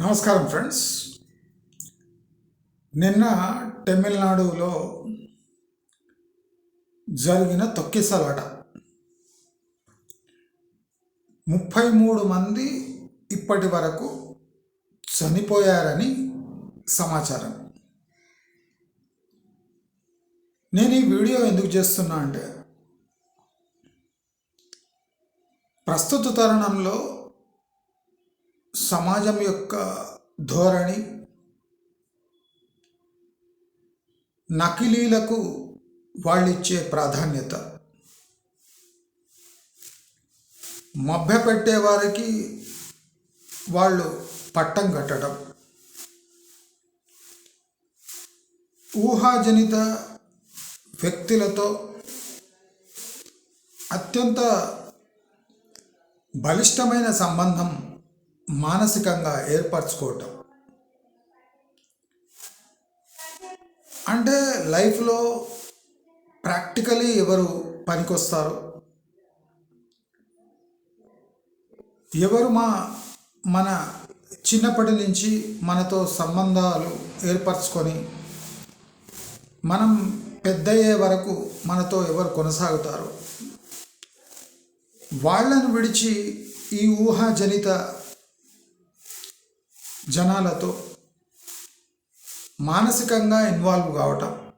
నమస్కారం ఫ్రెండ్స్. నిన్న తమిళనాడులో జరిగిన తొక్కిసలాట ముప్పై మూడు మంది ఇప్పటి వరకు చనిపోయారని సమాచారం. నేను ఈ వీడియో ఎందుకు చేస్తున్నా అంటే ప్రస్తుత తరుణంలో సమాజం యొక్క ధోరణి నకిలీలకు వాళ్ళిచ్చే ప్రాధాన్యత. మభ్యపెట్టే వారికి వాళ్ళు పట్టం కట్టడం. ఊహాజనిత వ్యక్తులతో అత్యంత బలిష్టమైన సంబంధం మానసికంగా ఏర్పరచుకోవటం. అంటే లైఫ్లో ప్రాక్టికలీ ఎవరు పనికొస్తారు? ఎవరు మా మన చిన్నప్పటి నుంచి మనతో సంబంధాలు ఏర్పరచుకొని మనం పెద్దయ్యే వరకు మనతో ఎవరు కొనసాగుతారు? వాళ్ళను విడిచి ఈ ఊహాజనిత జనాలతో మానసికంగా ఇన్వాల్వ్ కావటం.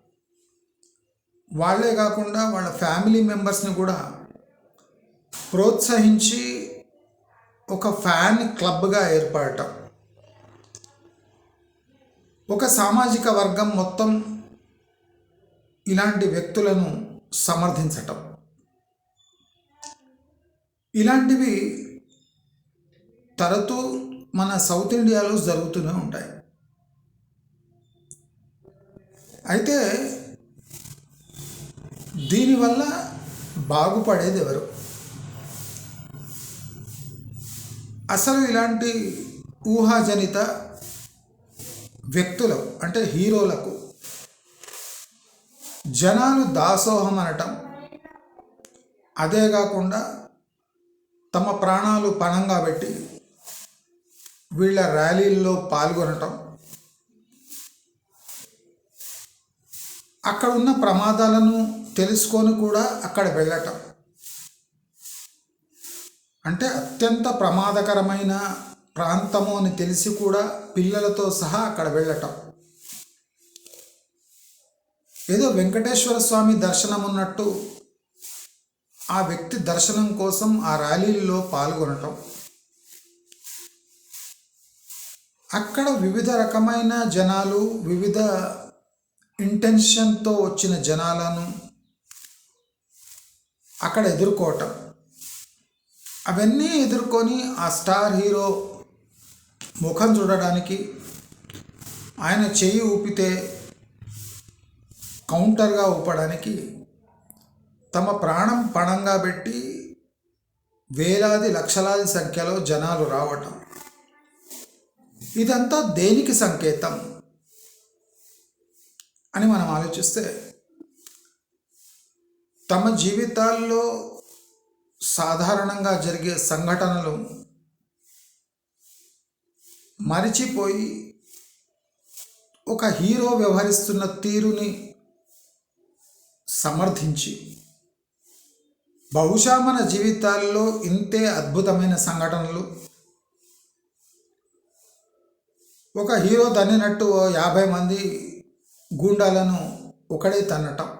వాళ్ళే కాకుండా వాళ్ళ ఫ్యామిలీ మెంబర్స్ని కూడా ప్రోత్సహించి ఒక ఫ్యాన్ క్లబ్గా ఏర్పడటం. ఒక సామాజిక వర్గం మొత్తం ఇలాంటి వ్యక్తులను సమర్థించటం. ఇలాంటివి తరచూ మన సౌత్ ఇండియాలో జరుగుతూనే ఉంటాయి. అయితే దీనివల్ల బాగుపడేది ఎవరు? అసలు ఇలాంటి ఊహాజనిత వ్యక్తులకు అంటే హీరోలకు జనాలు దాసోహం అనటం అదే కాకుండా తమ ప్రాణాలు పణంగా పెట్టి వీళ్ళ ర్యాలీల్లో పాల్గొనటం అక్కడ ఉన్న ప్రమాదాలను తెలుసుకొని కూడా అక్కడ వెళ్ళటం. అంటే అత్యంత ప్రమాదకరమైన ప్రాంతము అని తెలిసి కూడా పిల్లలతో సహా అక్కడ వెళ్ళటం. ఏదో వెంకటేశ్వర స్వామి దర్శనం ఉన్నట్టు ఆ వ్యక్తి దర్శనం కోసం ఆ ర్యాలీల్లో పాల్గొనటం. అక్కడ వివిధ రకమైన జనాలు వివిధ ఇంటెన్షన్తో వచ్చిన జనాలను అక్కడ ఎదుర్కోవటం. అవన్నీ ఎదుర్కొని ఆ స్టార్ హీరో ముఖం చూడడానికి ఆయన చేయి ఊపితే కౌంటర్గా ఊపడానికి తమ ప్రాణం పణంగా పెట్టి వేలాది లక్షలాది సంఖ్యలో జనాలు రావటం. ఇదంతా దేనికి సంకేతం అని మనం ఆలోచిస్తే తమ జీవితాల్లో సాధారణంగా జరిగే సంఘటనలు మరిచిపోయి ఒక హీరో వ్యవహరిస్తున్న తీరుని సమర్థించి బహుశా మన జీవితాల్లో ఇంతే అద్భుతమైన సంఘటనలు ఒక హీరో తన్నినట్టు ఓ యాభై మంది గూండాలను ఒకడే తన్నటం.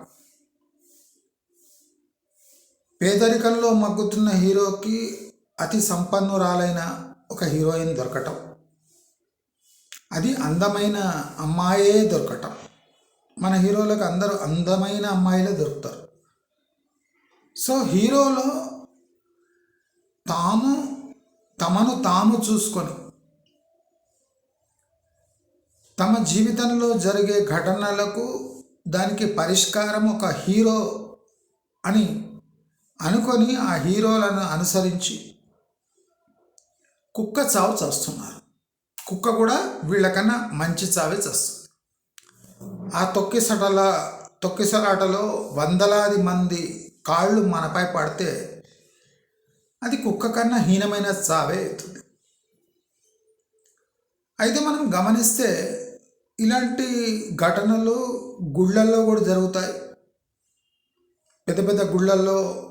పేదరికంలో మగ్గుతున్న హీరోకి అతి సంపన్నురాలైన ఒక హీరోయిన్ దొరకటం. అది అందమైన అమ్మాయే దొరకటం. మన హీరోలకు అందరూ అందమైన అమ్మాయిలే దొరుకుతారు. సో హీరోలో తాము తమను తాము చూసుకొని తమ జీవితంలో జరిగే ఘటనలకు దానికి పరిష్కారం ఒక హీరో అని అనుకొని ఆ హీరోలను అనుసరించి కుక్క చావు చేస్తున్నారు. కుక్క కూడా వీళ్ళకన్నా మంచి చావే చేస్తుంది. ఆ తొక్కిసటల తొక్కిసలాటలో వందలాది మంది కాళ్ళు మనపై పడితే అది కుక్క కన్నా హీనమైన చావే అవుతుంది. అయితే మనం గమనిస్తే ఇలాంటి ఘటనలు గుళ్ళల్లో కూడా జరుగుతాయి. పెద్ద పెద్ద గుళ్ళల్లో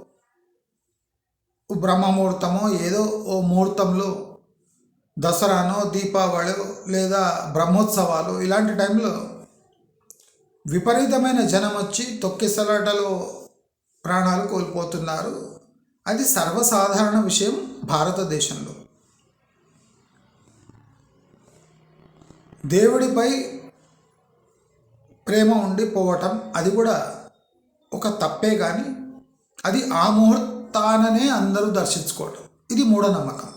బ్రహ్మముహూర్తమో ఏదో ఓ ముహూర్తంలో దసరానో దీపావళి లేదా బ్రహ్మోత్సవాలు ఇలాంటి టైంలో విపరీతమైన జనం వచ్చి తొక్కిసలాటలో ప్రాణాలు కోల్పోతున్నారు. అది సర్వసాధారణ విషయం భారతదేశంలో. దేవుడిపై ప్రేమ ఉండిపోవటం అది కూడా ఒక తప్పే కానీ అది ఆ ముహూర్తాననే అందరూ దర్శించుకోవటం. ఇది మూఢనమ్మకం.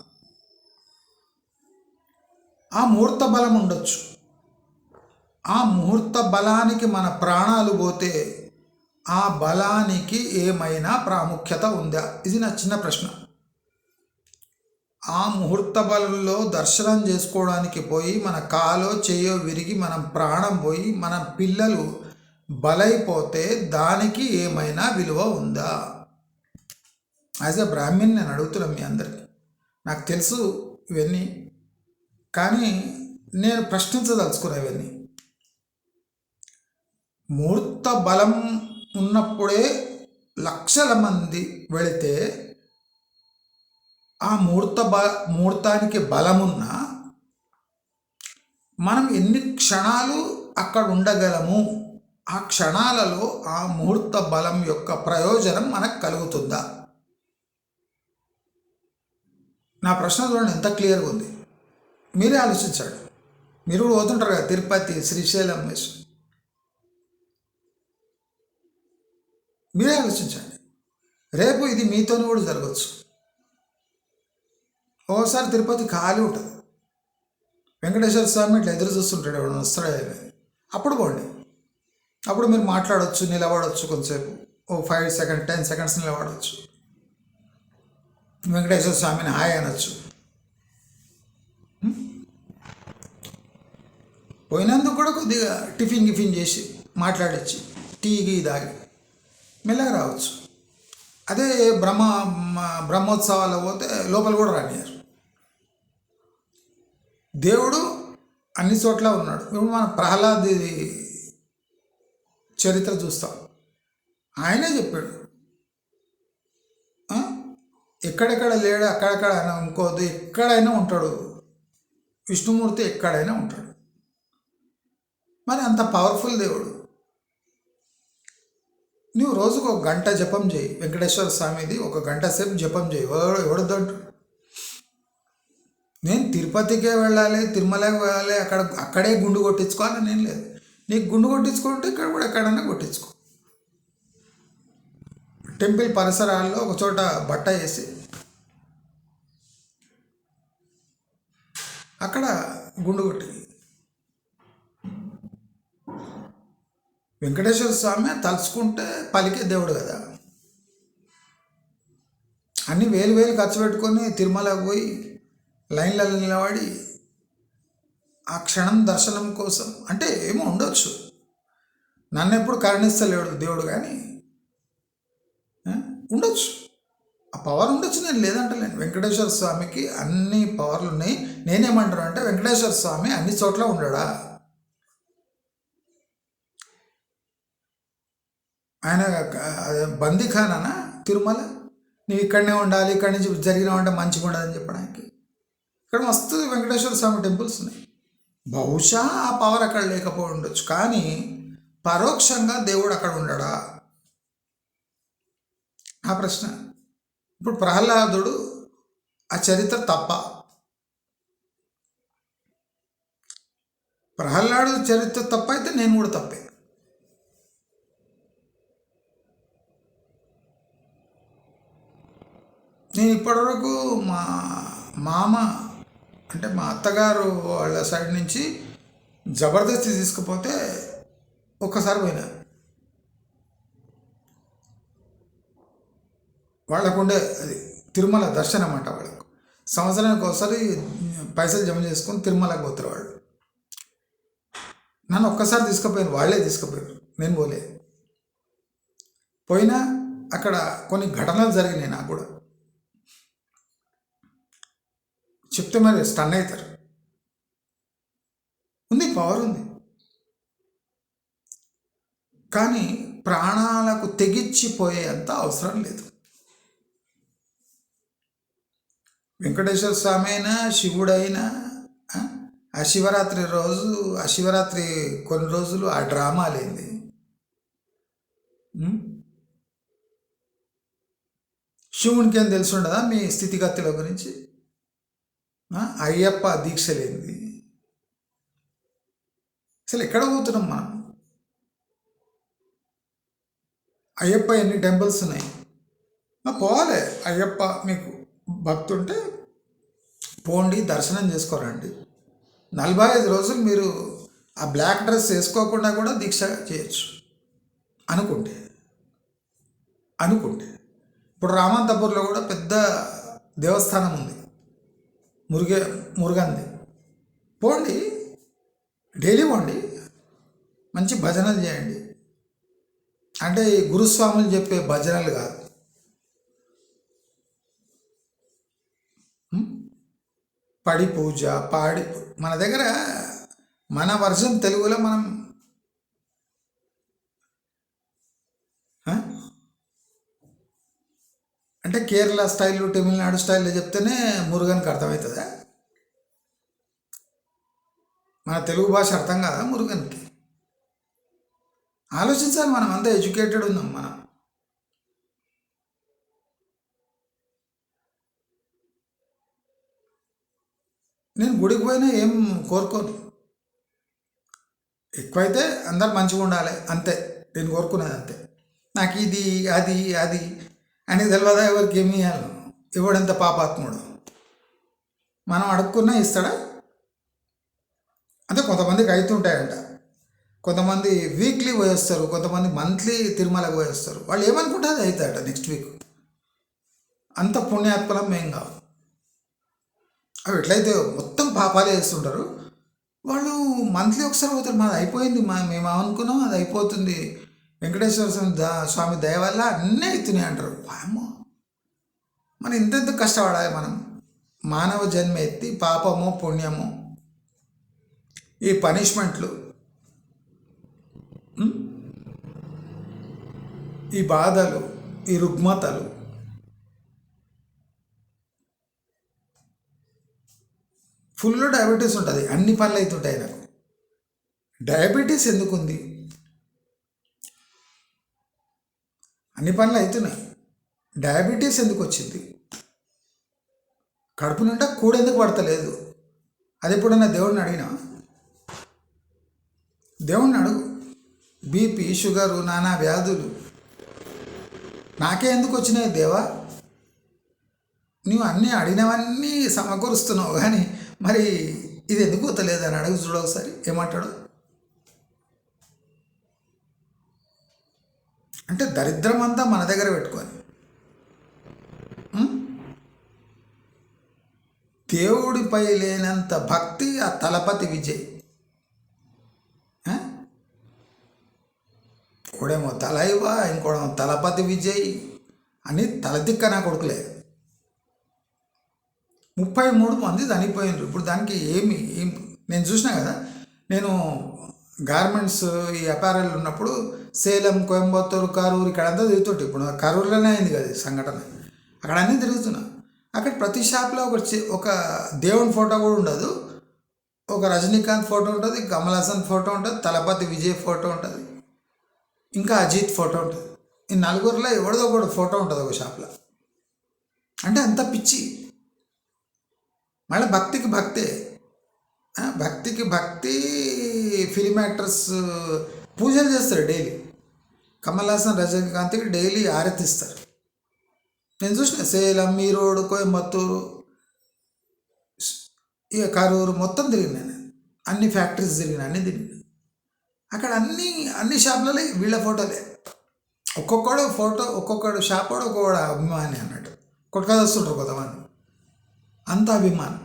ఆ ముహూర్త బలం ఉండొచ్చు. ఆ ముహూర్త బలానికి మన ప్రాణాలు పోతే ఆ బలానికి ఏమైనా ప్రాముఖ్యత ఉందా? ఇది నా చిన్న ప్రశ్న. ఆ ముహూర్త బలంలో దర్శనం చేసుకోవడానికి పోయి మన కాలో చేయో విరిగి మనం ప్రాణం పోయి మన పిల్లలు బలైపోతే దానికి ఏమైనా విలువ ఉందా? యాజ్ ఎ బ్రాహ్మణ్ నేను అడుగుతున్నాను మీ అందరికీ. నాకు తెలుసు ఇవన్నీ. కానీ నేను ప్రశ్నించదలుచుకున్నా ఇవన్నీ. ముహూర్త బలం ఉన్నప్పుడే లక్షల మంది వెళితే ఆ ముహూర్త బ ముహూర్తానికి బలమున్నా మనం ఎన్ని క్షణాలు అక్కడ ఉండగలము ఆ క్షణాలలో ఆ ముహూర్త బలం యొక్క ప్రయోజనం మనకు కలుగుతుందా? నా ప్రశ్న చూడండి ఎంత క్లియర్గా ఉంది. మీరే ఆలోచించాడు. మీరు కూడా పోతుంటారు కదా తిరుపతి శ్రీశైలం వేసి మీరే ఆలోచించండి. రేపు ఇది మీతోని కూడా జరగచ్చు ఓసారి తిరుపతి ఖాళీ ఉంటుంది. వెంకటేశ్వర స్వామి ఇట్లా ఎదురు చూస్తుంటాడు ఎవడు వస్తాడే అప్పుడు పోండి. అప్పుడు మీరు మాట్లాడవచ్చు నిలబడవచ్చు కొంతసేపు. ఓ ఫైవ్ సెకండ్ టెన్ సెకండ్స్ నిలబడవచ్చు వెంకటేశ్వర స్వామిని హాయ్ అనొచ్చు. పోయినందుకు కూడా కొద్దిగా టిఫిన్ గిఫిన్ చేసి మాట్లాడచ్చు టీ గీ తాగి మెల్లగా రావచ్చు. అదే బ్రహ్మ మ- బ్రహ్మోత్సవాలు పోతే లోపల కూడా రానియారు దేవుడు అన్ని చోట్ల ఉన్నాడు. ఇప్పుడు మన ప్రహ్లాద్ చరిత్ర చూస్తాం. ఆయనే చెప్పాడు. ఎక్కడెక్కడ లేడు అక్కడక్కడ ఆయన ఇంకోదు ఎక్కడైనా ఉంటాడు. విష్ణుమూర్తి ఎక్కడైనా ఉంటాడు. మరి అంత పవర్ఫుల్ దేవుడు. నువ్వు రోజుకు ఒక గంట జపం చేయి. వెంకటేశ్వర స్వామిది ఒక గంట సేపు జపం చేయి. ఎవడు ఎవడదంటు నేను తిరుపతికే వెళ్ళాలి తిరుమలకి వెళ్ళాలి అక్కడ అక్కడే గుండు కొట్టించుకోవాలని నేను లేదు. నీకు గుండు కొట్టించుకుంటే ఇక్కడ కూడా ఎక్కడన్నా కొట్టించుకో. టెంపుల్ పరిసరాల్లో ఒక చోట బట్ట వేసి అక్కడ గుండు కొట్టి. వెంకటేశ్వర స్వామి తలుచుకుంటే పలికే దేవుడు కదా. అన్ని వేలు వేలు ఖర్చు పెట్టుకొని తిరుమల పోయి లైన్లలో నిలబడి ఆ క్షణం దర్శనం కోసం అంటే ఏమో ఉండొచ్చు. నన్ను ఎప్పుడు కరుణిస్తలేడు దేవుడు కానీ ఉండొచ్చు. ఆ పవర్ ఉండొచ్చు నేను లేదంటలేను. వెంకటేశ్వర స్వామికి అన్ని పవర్లు ఉన్నాయి. నేనేమంటాను అంటే వెంకటేశ్వర స్వామి అన్ని చోట్ల ఉండడా? ఆయన అదే బందీఖానా తిరుమల? నీవు ఇక్కడనే ఉండాలి ఇక్కడి నుంచి జరిగిన ఉంటే మంచిగా ఉండదని చెప్పడానికి. ఇక్కడ మస్తు వెంకటేశ్వర స్వామి టెంపుల్స్ ఉన్నాయి. బహుశా ఆ పవర్ అక్కడ లేకపోయి ఉండొచ్చు. కానీ పరోక్షంగా దేవుడు అక్కడ ఉండడా? ఆ ప్రశ్న. ఇప్పుడు ప్రహ్లాదుడు ఆ చరిత్ర తప్ప ప్రహ్లాడు చరిత్ర తప్ప అయితే నేను కూడా తప్పే. నేను ఇప్పటివరకు మా మామ అంటే మా అత్తగారు వాళ్ళ సైడ్ నుంచి జబర్దస్తి తీసుకుపోతే ఒక్కసారి పోయినా. వాళ్ళకు ఉండే అది తిరుమల దర్శనం అంట వాళ్ళకు. సంవత్సరానికి ఒకసారి పైసలు జమ చేసుకొని తిరుమలకు పోతారు వాళ్ళు. నన్ను ఒక్కసారి తీసుకుపోయాను వాళ్ళే తీసుకుపోయారు. నేను పోలే. పోయినా అక్కడ కొన్ని ఘటనలు జరిగినాయి నాకు కూడా. చెప్తే మరి స్టన్ అవుతారు. ఉంది పవర్ ఉంది. కానీ ప్రాణాలకు తెగిచ్చిపోయేంత అవసరం లేదు. వెంకటేశ్వర స్వామి అయినా శివుడైనా ఆ, శివరాత్రి రోజు ఆ శివరాత్రి కొన్ని రోజులు ఆ డ్రామా లేని శివునికి ఏం తెలిసి ఉండదా మీ స్థితిగతుల గురించి? అయ్యప్ప దీక్ష లేనిది. అసలు ఎక్కడ పోతున్నాం మనం? అయ్యప్ప ఎన్ని టెంపుల్స్ ఉన్నాయి? పోవాలి. అయ్యప్ప మీకు భక్తుంటే పోండి దర్శనం చేసుకోరండి. నలభై ఐదు రోజులు మీరు ఆ బ్లాక్ డ్రెస్ వేసుకోకుండా కూడా దీక్ష చేయొచ్చు. అనుకుంటే. అనుకుంటే. ఇప్పుడు రామంతపూర్లో కూడా పెద్ద దేవస్థానం ఉంది. మురుగే మురుగంది. పోండి. డైలీ పోండి. మంచి భజనలు చేయండి. అంటే ఈ గురుస్వాములు చెప్పే భజనలు కాదు. పడి పూజ పాడి మన దగ్గర మన వర్షం తెలుగులో మనం ఆ? అంటే కేరళ స్టైల్ తమిళనాడు స్టైల్లో చెప్తేనే మురుగన్కి అర్థమవుతుందా. మన తెలుగు భాష అర్థం కాదా మురుగన్కి? ఆలోచించాలి మనం అంతా ఎడ్యుకేటెడ్ ఉన్నాం మనం. నేను గుడికి పోయినా ఏం కోరుకోను. ఎక్కువైతే అందరు మంచిగా ఉండాలి అంతే. నేను కోరుకునేది అంతే. నాకు ఇది అది అది. అని తెలియదా ఎవరికి? ఏమి ఇవ్వాలి ఇవ్వడంత పాపాత్ముడు? మనం అడుక్కున్నా ఇస్తాడా? అంటే కొంతమందికి అవుతుంటాయంట కొంతమంది వీక్లీ పోయేస్తారు కొంతమంది మంత్లీ తిరుమలకు పోయేస్తారు. వాళ్ళు ఏమనుకుంటారు? అది అవుతాయట నెక్స్ట్ వీక్ అంత పుణ్యాత్మలం ఏం కావు అవి ఎట్లయితే మొత్తం పాపాలే చేస్తుంటారు వాళ్ళు మంత్లీ ఒకసారి పోతారు. మాది అయిపోయింది మా మేము అనుకున్నాం అది అయిపోతుంది. వెంకటేశ్వర స్వామి దా స్వామి దయ వల్ల అన్నీ అవుతున్నాయి అంటారు. వామ్మో. మనం ఇంతెంత కష్టపడాలి మనం? మానవ జన్మ ఎత్తి పాపము పుణ్యము ఈ పనిష్మెంట్లు ఈ బాధలు ఈ రుగ్మతలు ఫుల్ డయాబెటీస్ ఉంటుంది. అన్ని పనులు అవుతుంటాయి నాకు. డయాబెటీస్ ఎందుకుంది ఉంది అన్ని పనులు అవుతున్నాయి డయాబెటీస్ ఎందుకు వచ్చింది? కడుపు నిండా కూడ ఎందుకు పడతలేదు? అది ఎప్పుడన్నా దేవుడిని అడిగినా? దేవుణ్ణి అడుగు. బీపీ షుగరు నానా వ్యాధులు. నాకే ఎందుకు వచ్చినాయి దేవా? నువ్వు అన్నీ అడిగినవన్నీ సమకూరుస్తున్నావు కానీ మరి ఇది ఎందుకు వస్తలేదు అని అడుగు చూడ ఒకసారి. ఏమంటాడు? అంటే దరిద్రం అంతా మన దగ్గర పెట్టుకొని దేవుడిపై లేనంత భక్తి ఆ తలపతి విజయ్. ఒకడేమో తలైవ ఇంకోడేమో తలపతి విజయ్ అని తలదిక్క నా కొడుకులే. ముప్పై మూడు మంది చనిపోయినారు. ఇప్పుడు దానికి ఏమి నేను చూసినా కదా నేను గార్మెంట్స్ ఈ అపారల్ ఉన్నప్పుడు సేలం కోయంబత్తూరు కరూరు ఇక్కడంతా తిరుగుతుంటే ఇప్పుడు కరూరులోనే అయింది కదా సంఘటన. అక్కడ అన్నీ తిరుగుతున్నా అక్కడ ప్రతి షాప్లో ఒక ఒక దేవుని ఫోటో కూడా ఉండదు. ఒక రజనీకాంత్ ఫోటో ఉంటుంది కమల్ హాసన్ ఫోటో ఉంటుంది తలపతి విజయ్ ఫోటో ఉంటుంది ఇంకా అజిత్ ఫోటో ఉంటుంది. ఈ నలుగురిలో ఎవరిదో ఒకటి ఫోటో ఉంటుంది ఒక షాప్లో అంటే అంత పిచ్చి. మళ్ళీ భక్తికి భక్తే. భక్తికి భక్తి ఫిలిం యాక్టర్స్ పూజలు చేస్తారు డైలీ కమల్ హాసన్ రజనీకాంత్కి డైలీ ఆరతిస్తారు. నేను చూసిన సేలం మీరోడు కోయంబత్తూరు ఇక కరూరు మొత్తం తిరిగిన నేను. అన్ని ఫ్యాక్టరీస్ తిరిగిన అన్ని తిరిగిన. అక్కడ అన్ని అన్ని షాపులలో వీళ్ళ ఫోటోలే. ఒక్కొక్కడు ఫోటో ఒక్కొక్కడు షాప్ వాడు ఒక్కొక్కడు అభిమాని అన్నట్టు. కొట్టుకొని వస్తుంటారు కొంతమంది. అంత అభిమానం.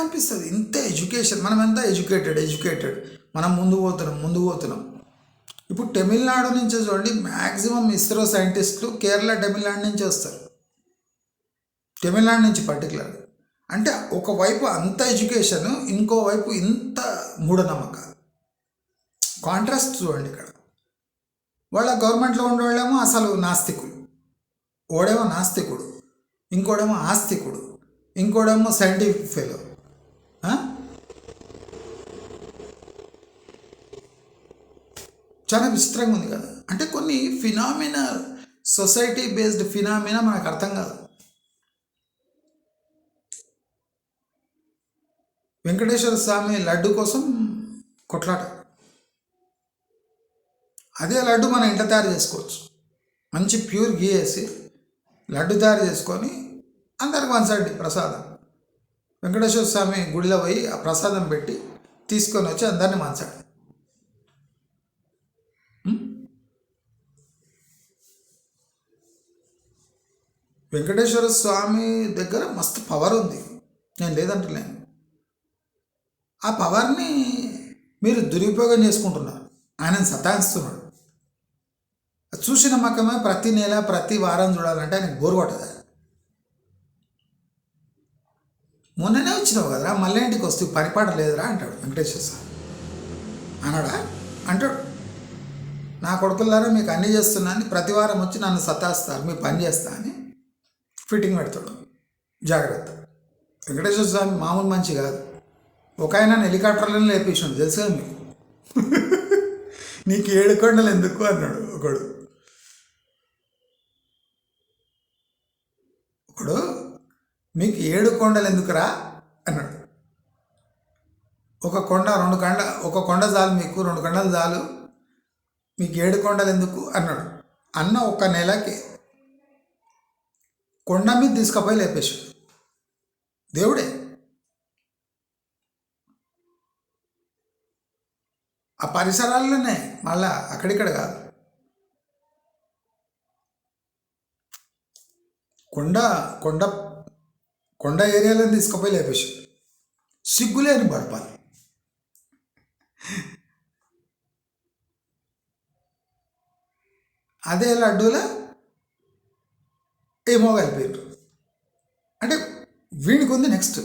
అనిపిస్తుంది ఇంత ఎడ్యుకేషన్ మనం ఎంత ఎడ్యుకేటెడ్ ఎడ్యుకేటెడ్. మనం ముందు పోతున్నాం ముందు పోతున్నాం. ఇప్పుడు తమిళనాడు నుంచి చూడండి మ్యాక్సిమం ఇస్రో సైంటిస్టులు కేరళ తమిళనాడు నుంచి వస్తారు. తమిళనాడు నుంచి పర్టికులర్ అంటే ఒకవైపు అంత ఎడ్యుకేషన్ ఇంకోవైపు ఇంత మూఢనమ్మకాలు కాంట్రాస్ట్ చూడండి ఇక్కడ. వాళ్ళ గవర్నమెంట్లో ఉండేవాళ్ళేమో అసలు నాస్తికులు. ఓడేమో నాస్తికుడు. ఇంకోడేమో ఆస్తికుడు. ఇంకోడేమో సైంటిఫిక్ ఫెలో చాలా విచిత్రంగా ఉంది కదా. అంటే కొన్ని ఫినామినా సొసైటీ బేస్డ్ ఫినామినా మనకు అర్థం కాదు. వెంకటేశ్వర స్వామి లడ్డు కోసం కొట్లాట. అదే లడ్డు మనం ఇంట్లో తయారు చేసుకోవచ్చు. మంచి ప్యూర్ గీ వేసి లడ్డు తయారు చేసుకొని అందరికి పంచండి ప్రసాదం. వెంకటేశ్వర స్వామి గుడిలో పోయి ఆ ప్రసాదం పెట్టి తీసుకొని వచ్చి అందరిని పంచండి వెంకటేశ్వర స్వామి దగ్గర మస్తు పవర్ ఉంది. నేను లేదంటలేను. ఆ పవర్ని మీరు దురుపయోగం చేసుకుంటున్నారు. ఆయన సతాయిస్తున్నాడు. అది చూసి నమ్మకమే ప్రతి నెల ప్రతి వారం చూడాలంటే ఆయనకు బోరు కొట్టదా. మొన్ననే వచ్చినావు కదరా మళ్ళీ ఇంటికి వస్తే పరిపాట లేదురా అంటాడు వెంకటేశ్వర స్వామి అన్నాడా? అంటాడు. నా కొడుకులారా మీకు అన్నీ చేస్తున్నాను ప్రతి వారం వచ్చి నన్ను సతాస్తారు మీ పని చేస్తా అని ఫిట్టింగ్ పెడతాడు. జాగ్రత్త. వెంకటేశ్వర స్వామి మామూలు మంచి కాదు. ఒక ఆయన హెలికాప్టర్లను లేపించాడు తెలుసు మీకు? నీకు ఏడు కొండలు ఎందుకు అన్నాడు ఒకడు. మీకు ఏడు కొండలు ఎందుకురా? అన్నాడు. ఒక కొండ రెండు కొండ ఒక కొండ చాలు మీకు రెండు కొండలు చాలు. మీకు ఏడు కొండలు ఎందుకు? అన్నాడు. అన్న ఒక నెలకి కొండ మీద తీసుకుపోయి లేపేశాడు. దేవుడే. ఆ పరిసరాల్లోనే మళ్ళా అక్కడిక్కడ కాదు. కొండ కొండ కొండ ఏరియాలను తీసుకుపోయి లేపేశాడు సిగ్గులేని బడపాలి అదే లడ్డూలో ఏమో కలిపారు. అంటే వీడికి ఉంది నెక్స్ట్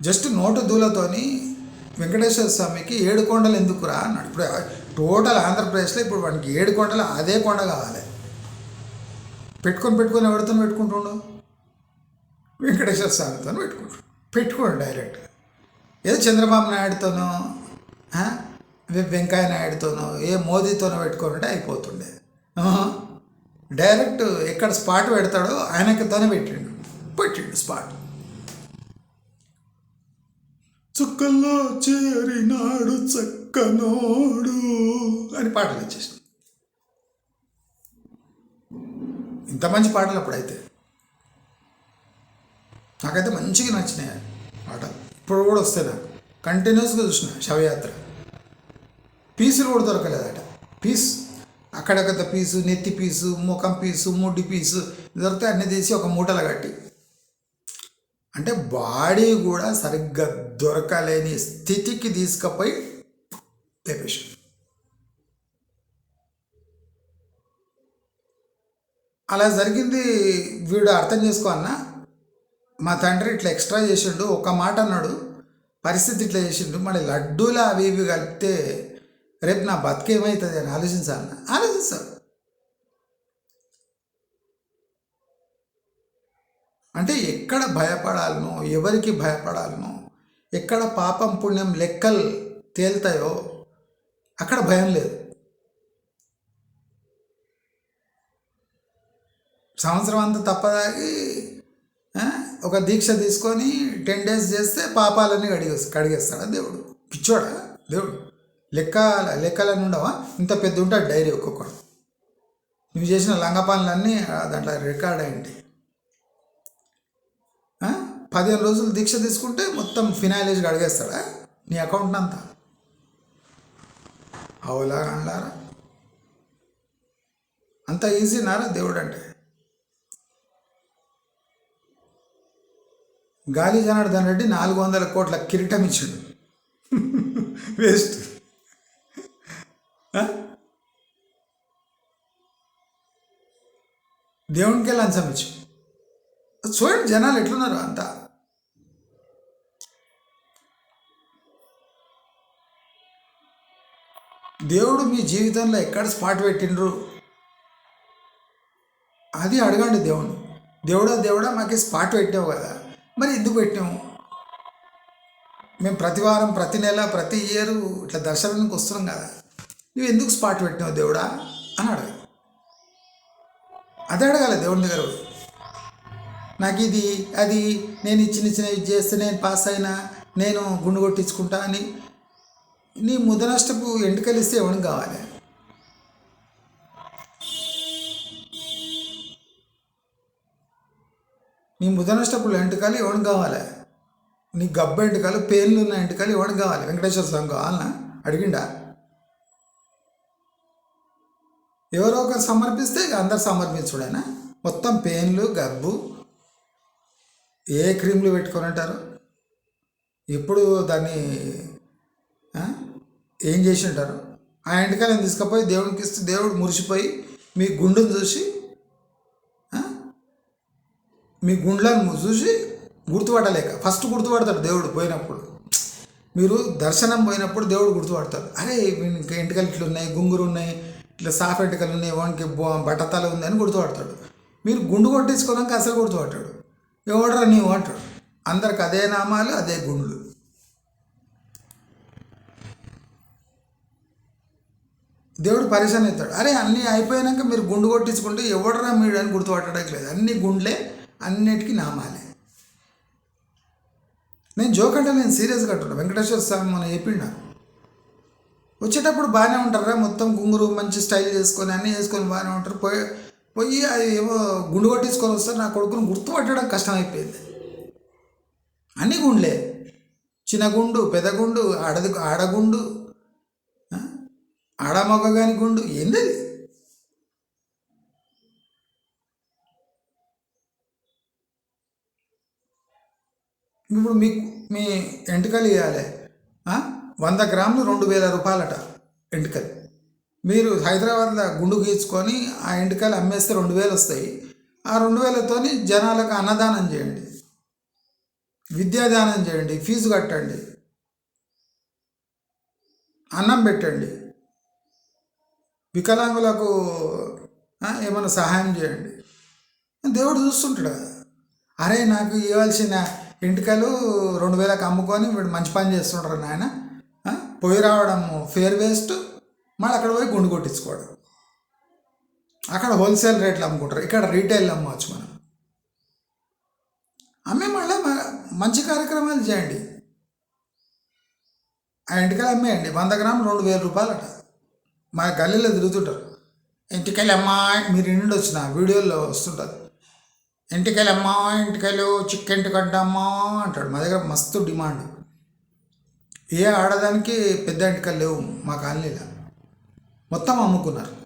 జస్ట్ నోటు దూలతోని వెంకటేశ్వర స్వామికి ఏడు కొండలు ఎందుకురా అన్నాడు. ఇప్పుడు టోటల్ ఆంధ్రప్రదేశ్లో ఇప్పుడు వాడికి ఏడు కొండలు అదే కొండ కావాలి. పెట్టుకొని పెట్టుకొని ఎవరితో పెట్టుకుంటుండవు వెంకటేశ్వర స్వామితో పెట్టుకుంటాడు పెట్టుకోండి డైరెక్ట్ ఏదో చంద్రబాబు నాయుడుతోనో వెంకయ్య నాయుడుతోనో ఏ మోదీతోనో పెట్టుకుంటే అయిపోతుండే. డైరెక్ట్ ఎక్కడ స్పాట్ పెడతాడో ఆయనకితోనే పెట్టిండు. పెట్టిండు స్పాట్ చుక్కల్లో చేరినాడు చక్కనోడు అని పాటలు వచ్చేసి ఇంత మంచి పాటలు అప్పుడైతే. నాకైతే మంచిగా నచ్చినాయి ఆ పాటలు ఇప్పుడు కూడా వస్తాయి నాకు. కంటిన్యూస్గా చూసిన శవయాత్ర. పీసులు కూడా దొరకలేదట. పీస్ అక్కడక్కడ పీసు నెత్తి పీసు ముఖం పీసు ముడ్డి పీసు దొరికితే అన్ని తీసి ఒక మూటలు కట్టి. అంటే బాడీ కూడా సరిగ్గా దొరకలేని స్థితికి తీసుకుపోయి లేపేసి అలా జరిగింది వీడు అర్థం చేసుకో అన్నా. మా తండ్రి ఇట్లా ఎక్స్ట్రా చేసిండు ఒక మాట అన్నాడు పరిస్థితి ఇట్లా చేసిండు మరి లడ్డూలు అవి ఇవి కలిపితే రేపు నా బతికేమవుతుంది అని ఆలోచించాలన్న ఆలోచిస్తాడు అంటే ఎక్కడ భయపడాలనో ఎవరికి భయపడాలనో ఎక్కడ పాపం పుణ్యం లెక్కలు తేలుతాయో అక్కడ భయం లేదు. సంవత్సరం అంతా తప్పదాగి ఒక దీక్ష తీసుకొని టెన్ డేస్ చేస్తే పాపాలన్నీ కడిగే కడిగేస్తాడా దేవుడు? పిచ్చోడా? దేవుడు లెక్క లెక్కలన్నీ ఉండవా? ఇంత పెద్ద ఉంటాడు డైరీ ఒక్కొక్కడు. నువ్వు చేసిన లంగపాలన్నీ దాంట్లో రికార్డ్ అయ్యింది పదిహేను రోజులు దీక్ష తీసుకుంటే మొత్తం ఫినాయిలేజ్ అడిగేస్తాడా? నీ అకౌంట్ అంతా? అవులా అంటారా అంత ఈజీ నారా దేవుడు అంటే గాలి జనార్దన్ రెడ్డి నాలుగు వందల కోట్ల కిరీటం ఇచ్చాడు. వేస్ట్. దేవునికే లంచం ఇచ్చు. చూడండి జనాలు ఎట్లున్నారు అంతా. దేవుడు మీ జీవితంలో ఎక్కడ స్పాట్ పెట్టిండ్రు? అది అడగండి దేవుడు దేవుడా దేవుడా మాకు స్పాట్ పెట్టావు కదా. మరి ఎందుకు పెట్టాము మేము ప్రతి వారం ప్రతి నెల ప్రతి ఇయర్ ఇట్లా దర్శనానికి వస్తున్నాం కదా. నువ్వు ఎందుకు స్పాట్ పెట్టినావు దేవుడా? అని అడగాలి అదే అడగాలి దేవుని దగ్గర నాకు ఇది అది నేను ఇచ్చిన ఇచ్చిన ఇది చేస్తే నేను పాస్ అయినా నేను గుండు కొట్టించుకుంటా అని నీ ముదనష్టపు ఎంటుకలు ఇస్తే ఎవరికి కావాలి? నీ ముదనష్టపు ఎంటకాలు ఎవరికి కావాలి? నీ గబ్బ ఎంటకాలు పేర్లు ఉన్న ఎంటకాలు ఎవరికి కావాలి? వెంకటేశ్వర స్వామి కావాలనా అడిగిండా? ఎవరో ఒకరు సమర్పిస్తే అందరు సమర్పించుడైనా? మొత్తం పెయిన్లు గబ్బు ఏ క్రీమ్లు పెట్టుకొని అంటారు ఇప్పుడు దాన్ని ఏం చేసి ఉంటారు ఆ ఎంటకాయలను తీసుకుపోయి దేవునికి ఇస్తే దేవుడు మురిసిపోయి మీ గుండెను చూసి మీ గుండ్లను చూసి గుర్తుపట్టలేక ఫస్ట్ గుర్తుపడతాడు దేవుడు పోయినప్పుడు. మీరు దర్శనం పోయినప్పుడు దేవుడు గుర్తుపడతాడు. అరే ఇంకా ఎంటకలు ఇట్లా ఉన్నాయి గుంగురు ఉన్నాయి ఇట్లా సాఫ్ ఎంటకలు ఉన్నాయి వానికి బొ- బట్టతల ఉంది అని గుర్తుపడతాడు. మీరు గుండు కొట్టించుకోవడానికి అసలు గుర్తుపట్టాడు. ఎవడరా నీవు అంటాడు. అందరికి అదే నామాలు అదే గుండ్లు. దేవుడు పరిశీలన అవుతాడు అరే అన్నీ అయిపోయాక మీరు గుండు కొట్టించుకుంటే ఎవడరా మీరు అని గుర్తుపట్టడానికి లేదు. అన్ని గుండ్లే అన్నిటికీ నామాలే. నేను జోక్ అంటే నేను సీరియస్గా అంటున్నా. వెంకటేశ్వర స్వామి మనం చెప్పిండా వచ్చేటప్పుడు బాగానే ఉంటారా మొత్తం గుంగురు మంచి స్టైల్ చేసుకొని అన్నీ చేసుకొని బాగానే ఉంటారు. పోయి పోయి అది ఏమో గుండు కొట్టించుకొని వస్తారు నా కొడుకుని గుర్తుపట్టడం కష్టం అయిపోయింది అన్నీ గుండ్లే. చిన్న గుండు పెద్ద గుండు ఆడది ఆడగుండు ఆ? ఆడ మగ కాని గుండు ఏంది అది? ఇప్పుడు మీకు మీ ఎంటుకలు ఇవ్వాలి. వంద గ్రాములు రెండు వేల రూపాయలట ఎంటుకలు. మీరు హైదరాబాద్లో గుండు గీచుకొని ఆ ఎంటుకలు అమ్మేస్తే రెండు వేలు వస్తాయి. ఆ రెండు వేలతోని జనాలకు అన్నదానం చేయండి. విద్యాదానం చేయండి. ఫీజు కట్టండి. అన్నం పెట్టండి. వికలాంగులకు ఏమైనా సహాయం చేయండి. దేవుడు చూస్తుంటాడు అరే నాకు ఇవ్వాల్సిన ఇంటికలు రెండు వేలకు అమ్ముకొని వీడు మంచి పని చేస్తుంటారు నాయన. పోయి రావడం ఫేర్ వేస్ట్ మళ్ళీ అక్కడ పోయి గుండు కొట్టించుకోవడం. అక్కడ హోల్సేల్ రేట్లు అమ్ముకుంటారు ఇక్కడ రీటైల్ అమ్మవచ్చు మనం. అమ్మే మళ్ళీ మంచి కార్యక్రమాలు చేయండి. ఆ ఇంటికాయలు అమ్మేయండి వంద గ్రాములు రెండు వేల రూపాయలట. మా గల్లీలో తిరుగుతుంటారు. ఇంటికెళ్ళి అమ్మా మీరు ఇండి వచ్చిన వీడియోలో వస్తుంటుంది ఇంటికెళ్ళమ్మా ఇంటికెళ్ళు చికెన్ అమ్మా అంటాడు. మా దగ్గర మస్తు డిమాండ్. ఏ ఆడదానికి పెద్ద ఇంటికలు లేవు మా కాలనీలో. మొత్తం అమ్ముకున్నారు.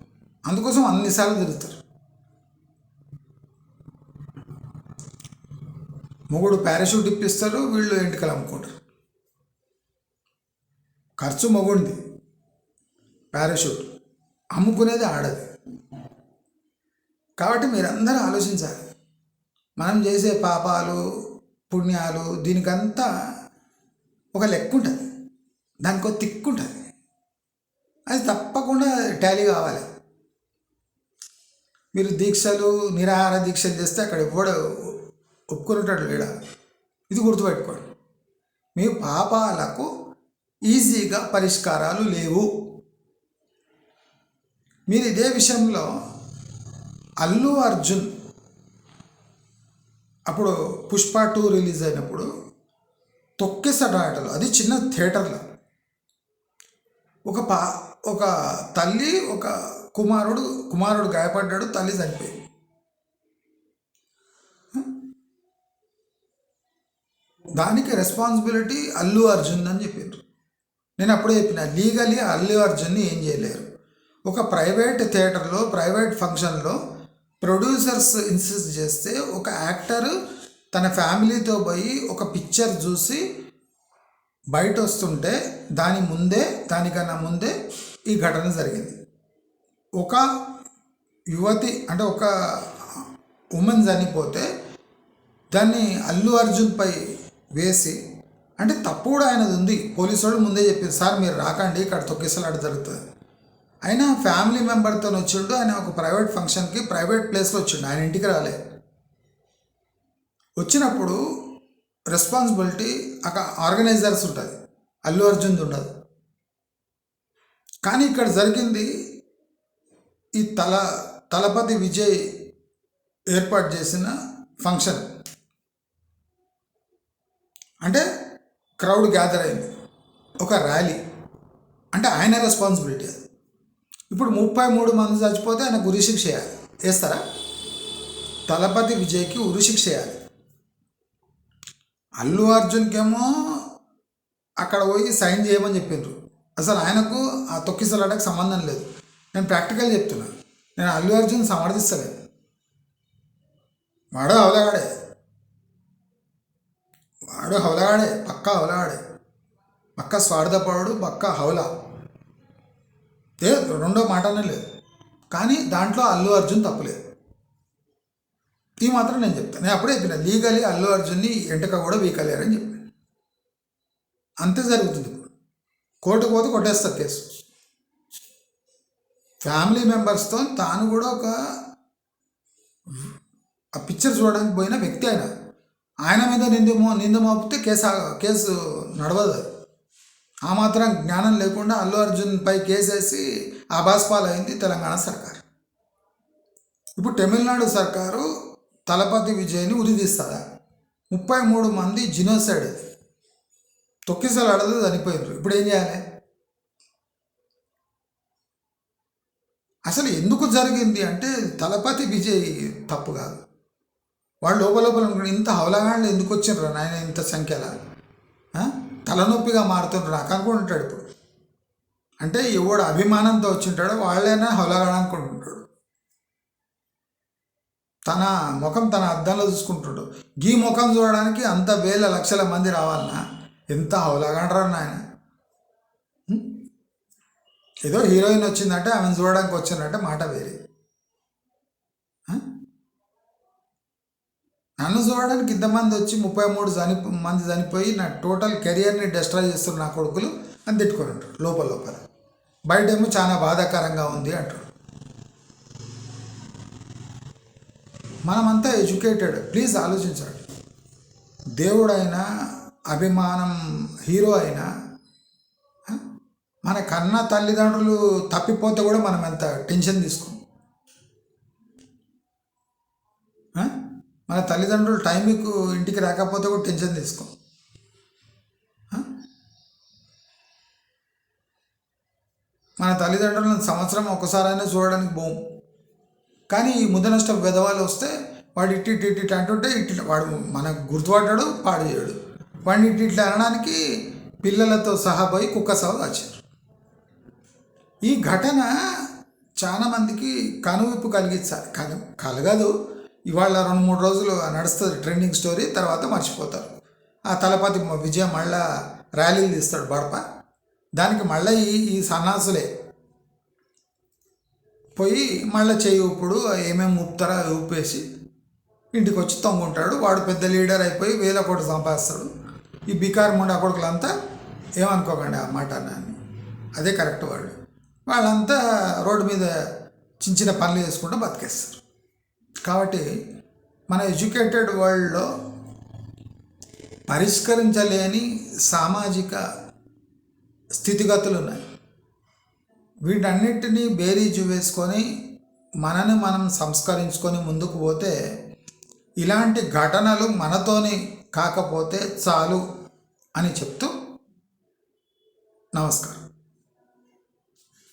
అందుకోసం అన్నిసార్లు తిరుగుతారు. మొగుడు పారాషూట్ ఇప్పిస్తారు వీళ్ళు ఎంటికలు అమ్ముకుంటారు. ఖర్చు మొగుడిది. పారాషూట్. అమ్ముకునేది ఆడది. కాబట్టి మీరందరూ ఆలోచించాలి. మనం చేసే పాపాలు పుణ్యాలు దీనికంతా ఒక లెక్క ఉంటుంది దానికి ఒక తిక్కు ఉంటుంది అది తప్పకుండా టాలీ కావాలి. మీరు దీక్షలు నిరాహార దీక్షలు చేస్తే అక్కడ ఎవ్వడు ఒప్పుకునేటాడు లేడా? ఇది గుర్తుపెట్టుకోండి. మీ పాపాలకు ఈజీగా పరిష్కారాలు లేవు. మీరు ఇదే విషయంలో అల్లు అర్జున్ అప్పుడు పుష్ప టూ రిలీజ్ అయినప్పుడు తొక్కేసాడు ఆటలు అది చిన్న థియేటర్లో. ఒక పా ఒక తల్లి ఒక కుమారుడు కుమారుడు గాయపడ్డాడు తల్లి చనిపోయింది. దానికి రెస్పాన్సిబిలిటీ అల్లు అర్జున్ అని చెప్పారు నేను అప్పుడే చెప్పిన లీగలీ అల్లు అర్జున్ని ఏం చేయలేరు. ఒక ప్రైవేట్ థియేటర్లో ప్రైవేట్ ఫంక్షన్లో ప్రొడ్యూసర్స్ ఇన్సిస్ట్ చేస్తే ఒక యాక్టర్ తన ఫ్యామిలీతో పోయి ఒక పిక్చర్ చూసి బయట వస్తుంటే దాని ముందే దానికన్నా ముందే ఈ ఘటన జరిగింది. ఒక యువతి అంటే ఒక ఉమెన్ చనిపోతే దాన్ని అల్లు అర్జున్పై వేసి అంటే తప్పు కూడా ఆయనది ఉంది. పోలీసు వాళ్ళు ముందే చెప్పింది సార్ మీరు రాకండి ఇక్కడ తొక్కిసలాట జరుగుతుంది. అయినా ఫ్యామిలీ మెంబర్తో వచ్చిండు. ఆయన ఒక ప్రైవేట్ ఫంక్షన్కి ప్రైవేట్ ప్లేస్లో వచ్చిండు. ఆయన ఇంటికి రాలే. వచ్చినప్పుడు రెస్పాన్సిబిలిటీ అక్కడ ఆర్గనైజర్స్ ఉంటుంది. అల్లు అర్జున్ది ఉండదు. కానీ ఇక్కడ జరిగింది ఈ తల తలపతి విజయ్ ఏర్పాటు చేసిన ఫంక్షన్. అంటే క్రౌడ్ గ్యాదర్ అయింది. ఒక ర్యాలీ. అంటే ఆయన రెస్పాన్సిబిలిటీ అది. ఇప్పుడు ముప్పై మూడు మంది చచ్చిపోతే ఆయన ఉరిశిక్ష చేయాలి వేస్తారా? తలపతి విజయ్కి ఉరిశిక్ష చేయాలి అల్లు అర్జున్కేమో అక్కడ పోయి సైన్ చేయమని చెప్పిండ్రు. అసలు ఆయనకు ఆ తొక్కిసలాడకు సంబంధం లేదు. నేను ప్రాక్టికల్ చెప్తున్నా. నేను అల్లు అర్జున్ సమర్థిస్తలేదు వాడు హౌలగాడే వాడు హౌలగాడే పక్కా హౌలగాడే పక్క స్వార్థపడు పక్క హౌలా. ఏ రెండో మాటనే లేదు. కానీ దాంట్లో అల్లు అర్జున్ తప్పలేదు. ఈ మాత్రం నేను చెప్తాను. నేను అప్పుడే చెప్పిన లీగలీ అల్లు అర్జున్ని ఎంటక కూడా వీకలేరని చెప్పాను. అంతే జరుగుతుంది ఇప్పుడు. కోర్టు పోతే కొట్టేస్తారు కేసు. ఫ్యామిలీ మెంబర్స్తో తాను కూడా ఒక ఆ పిక్చర్ చూడడానికి పోయిన వ్యక్తి ఆయన ఆయన మీద నింద నింద మోపితే కేసు ఆ- కేసు నడవదు అది. ఆ మాత్రం జ్ఞానం లేకుండా అల్లు అర్జున్ పై కేసు అయింది తెలంగాణ సర్కారు. ఇప్పుడు తమిళనాడు సర్కారు తలపతి విజయ్ని ఉరిదీస్తుందా ముప్పై మూడు మంది జినోసైడ్ అది తొక్కిసలాడదు చనిపోయినారు. ఇప్పుడు ఏం చేయాలి? అసలు ఎందుకు జరిగింది అంటే తలపతి విజయ్ తప్పు కాదు. వాళ్ళు లోపల లోపల ఇంత హవలగాళ్ళు ఎందుకు వచ్చిండ్రు నాయన ఇంత సంఖ్యలో తలనొప్పిగా తలనొప్పిగా రకం నాకు ఉంటాడు ఇప్పుడు. అంటే ఎవడు అభిమానంతో వచ్చింటాడో వాళ్ళైనా హౌలగాడు ఉంటాడు తన ముఖం తన అద్దంలో చూసుకుంటాడు. గీ ముఖం చూడడానికి అంత వేల లక్షల మంది రావాలన్నా ఎంత హౌలగాండ్రా నాయన. ఏదో హీరోయిన్ వచ్చిందంటే ఆమెను చూడడానికి వచ్చిందంటే మాట వేరే. నన్ను చూడడానికి ఇంతమంది వచ్చి ముప్పై మూడు చని మంది చనిపోయి నా టోటల్ కెరియర్ని డిస్ట్రాయ్ చేస్తున్న నా కొడుకులు అని తిట్టుకొని అంటారు లోపల లోపల. బయట ఏమో చాలా బాధాకరంగా ఉంది అంటాడు మనమంతా ఎడ్యుకేటెడ్ ప్లీజ్ ఆలోచించండి. దేవుడైనా అభిమానం హీరో అయినా మన కన్న తల్లిదండ్రులు తప్పిపోతే కూడా మనం ఎంత టెన్షన్ తీసుకోం? మన తల్లిదండ్రులు టైంకు ఇంటికి రాకపోతే కూడా టెన్షన్ తీసుకో. మన తల్లిదండ్రులను సంవత్సరం ఒకసారైనా చూడడానికి పోం. కానీ ఈ ముద్దనష్ట విధవాలు వస్తే వాడు ఇట్టి ఇట్టి ఇట్టి అంటుంటే ఇట్టి వాడు మనకు గుర్తుపడ్డాడు పాడు చేయడు. వాడిని ఇట్టి ఇట్లా అనడానికి పిల్లలతో సహా పోయి కుక్క సహా వచ్చారు ఈ ఘటన చాలా మందికి కనువిప్పు కలిగించాలి కను కలగదు. ఇవాళ రెండు మూడు రోజులు నడుస్తుంది ట్రెండింగ్ స్టోరీ తర్వాత మర్చిపోతారు. ఆ తలపతి విజయ మళ్ళా ర్యాలీలు తీస్తాడు బడప. దానికి మళ్ళీ ఈ ఈ సన్నాసులే. పోయి మళ్ళీ చేయి ఇప్పుడు ఏమేమి ఊపుతారో ఊపేసి ఇంటికి వచ్చి తొంగుంటాడు. వాడు పెద్ద లీడర్ అయిపోయి వేల కోట్లు సంపాదిస్తాడు. ఈ బికార్ ముండా కొడుకులంతా ఏమనుకోకండి ఆ మాట అని అదే కరెక్ట్ వాళ్ళు వాళ్ళంతా రోడ్డు మీద చిన్న చిన్న పనులు చేసుకుంటూ బతికేస్తారు. కాబట్టి మన ఎడ్యుకేటెడ్ వరల్డ్లో పరిష్కరించలేని సామాజిక స్థితిగతులు ఉన్నాయి. వీటన్నిటినీ బేరీజు వేసుకొని మనని మనం సంస్కరించుకొని ముందుకు పోతే ఇలాంటి ఘటనలు మనతోని కాకపోతే చాలు అని చెప్తూ నమస్కారం.